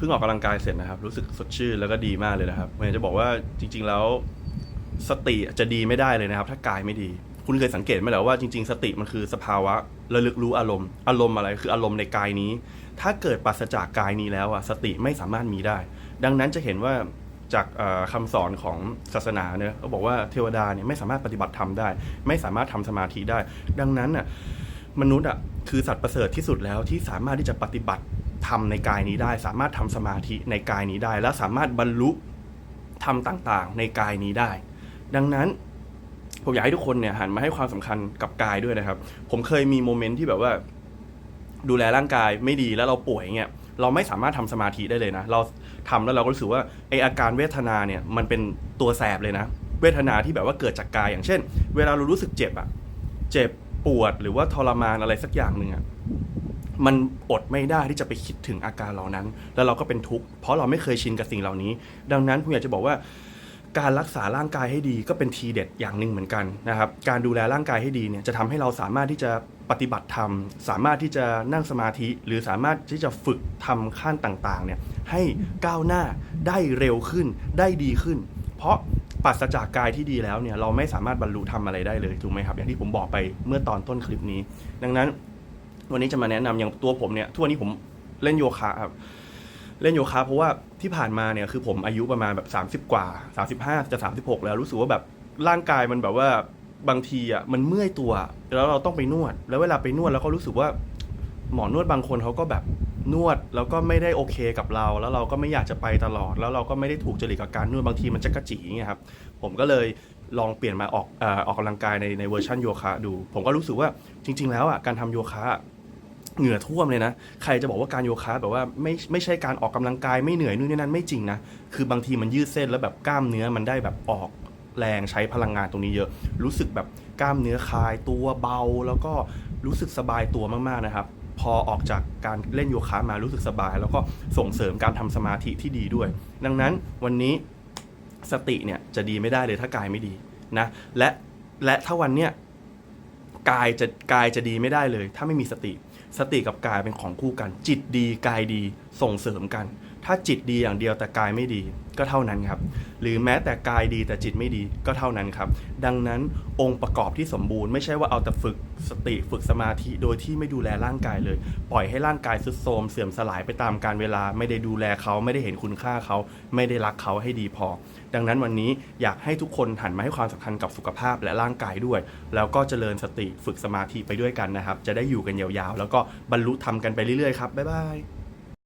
พิ่งออกกำลังกายเสร็จนะครับ รู้สึกสดชื่นแล้วก็ดีมากเลยนะครับผมอยากจะบอกว่าจริง ๆ แล้วสติจะดีไม่ได้เลยนะครับ ถ้ากายไม่ดี คุณเคยสังเกตไหมล่ะว่าจริง ๆ สติมันคือสภาวะระลึกรู้อารมณ์ อารมณ์อะไรคืออารมณ์ในกายนี้ ถ้าเกิดปราศจากกายนี้แล้วอะสติไม่สามารถมีได้ ดังนั้นจะเห็นว่าจากเอ่อคำสอนของศาสนาเนี่ยเขาบอกว่าเทวดาเนี่ยไม่สามารถปฏิบัติธรรมได้ ไม่สามารถทำสมาธิได้ ดังนั้นอะมนุษย์อะคือสัตว์ประเสริฐที่สุดแล้วที่สามารถที่จะปฏิบัติ ธรรมในกายนี้ได้ สามารถทำสมาธิในกายนี้ได้ และสามารถบรรลุธรรมต่างๆ ในกายนี้ได้ ดังนั้นผมอยากให้ทุกคนเนี่ยหันมาให้ความสำคัญกับกายด้วยนะครับ ผมเคยมีโมเมนต์ที่แบบว่า ดูแลร่างกายไม่ดีแล้วเราป่วยเงี้ยเราไม่สามารถทำสมาธิได้เลยนะ เราทำแล้วเราก็รู้สึกว่าไออาการเวทนาเนี่ยมันเป็นตัวแสบเลยนะ เวทนาที่แบบว่าเกิดจากกายอย่างเช่น เวลาเรารู้สึกเจ็บอะเจ็บปวดหรือว่าทรมานอะไรสักอย่างหนึ่งอะ มันอดไม่ได้ที่จะไปคิดถึงอาการเหล่านั้น แล้วเราก็เป็นทุกข์เพราะเราไม่เคยชินกับสิ่งเหล่านี้ ดังนั้นผมอยากจะบอกว่า การรักษาร่างกายให้ดีก็เป็นทีเด็ดอย่างหนึ่งเหมือนกันนะครับ การดูแลร่างกายให้ดีเนี่ยจะทำให้เราสามารถที่จะปฏิบัติธรรม สามารถที่จะนั่งสมาธิ หรือสามารถที่จะฝึกทำขั้นต่างๆเนี่ยให้ก้าวหน้าได้เร็วขึ้นได้ดีขึ้น เพราะปราศจากกายที่ดีแล้วเนี่ยเราไม่สามารถบรรลุธรรมอะไรได้เลยถูกไหมครับ อย่างที่ผมบอกไปเมื่อตอนต้นคลิปนี้ ดังนั้น วันนี้จะมาแนะนำอย่างตัวผมเนี่ยทุกวันนี้ผมเล่นโยคะครับเล่นโยคะเพราะว่าที่ผ่านมาเนี่ยคือผมอายุประมาณแบบ 30 กว่า 35 จะ 36 แล้วรู้สึกว่าแบบร่างกายมันแบบว่าบางทีอะมันเมื่อยตัว แล้วเราต้องไปนวด แล้วเวลาไปนวดแล้วก็รู้สึกว่าหมอนวดบางคนเขาก็แบบนวดแล้วก็ไม่ได้โอเคกับเรา แล้วเราก็ไม่อยากจะไปตลอด แล้วเราก็ไม่ได้ถูกจริตกับการนวดบางทีมันจะกระจีอย่างเงี้ยครับผมก็เลยลองเปลี่ยนมาออกออออกกำลังกายในในเวอร์ชันโยคะดู ผมก็รู้สึกว่าจริง ๆ แล้วอะการทำโยคะ เหงื่อท่วมเลยนะ ใครจะบอกว่าการโยคะแบบว่าไม่ไม่ใช่การออกกำลังกายไม่เหนื่อยนู่นนี่นั่นไม่จริงนะ คือบางทีมันยืดเส้นแล้วแบบกล้ามเนื้อมันได้แบบออกแรงใช้พลังงานตรงนี้เยอะ รู้สึกแบบกล้ามเนื้อคลายตัวเบา แล้วก็รู้สึกสบายตัวมากๆนะครับ พอออกจากการเล่นโยคะมารู้สึกสบาย แล้วก็ส่งเสริมการทำสมาธิที่ดีด้วย ดังนั้นวันนี้สติเนี่ยจะดีไม่ได้เลยถ้ากายไม่ดีนะและและถ้าวันเนี้ย กายจะกายจะดีไม่ได้เลย ถ้าไม่มีสติ สติกับกายเป็นของคู่กัน จิตดีกายดีส่งเสริมกัน ถ้าจิตดีอย่างเดียวแต่กายไม่ดีก็เท่านั้นครับ หรือแม้แต่กายดีแต่จิตไม่ดีก็เท่านั้นครับ ดังนั้นองค์ประกอบที่สมบูรณ์ไม่ใช่ว่าเอาแต่ฝึกสติฝึกสมาธิโดยที่ไม่ดูแลร่างกายเลย ปล่อยให้ร่างกายทรุดโทมเสื่อมสลายไปตามการเวลา ไม่ได้ดูแลเขาไม่ได้เห็นคุณค่าเขา ไม่ได้รักเขาให้ดีพอ ดังนั้นวันนี้อยากให้ทุกคนหันมาให้ความสำคัญกับสุขภาพและร่างกายด้วย แล้วก็เจริญสติฝึกสมาธิไปด้วยกันนะครับ จะได้อยู่กันยาวๆ แล้วก็บรรลุธรรมกันไปเรื่อยๆครับบ๊ายบาย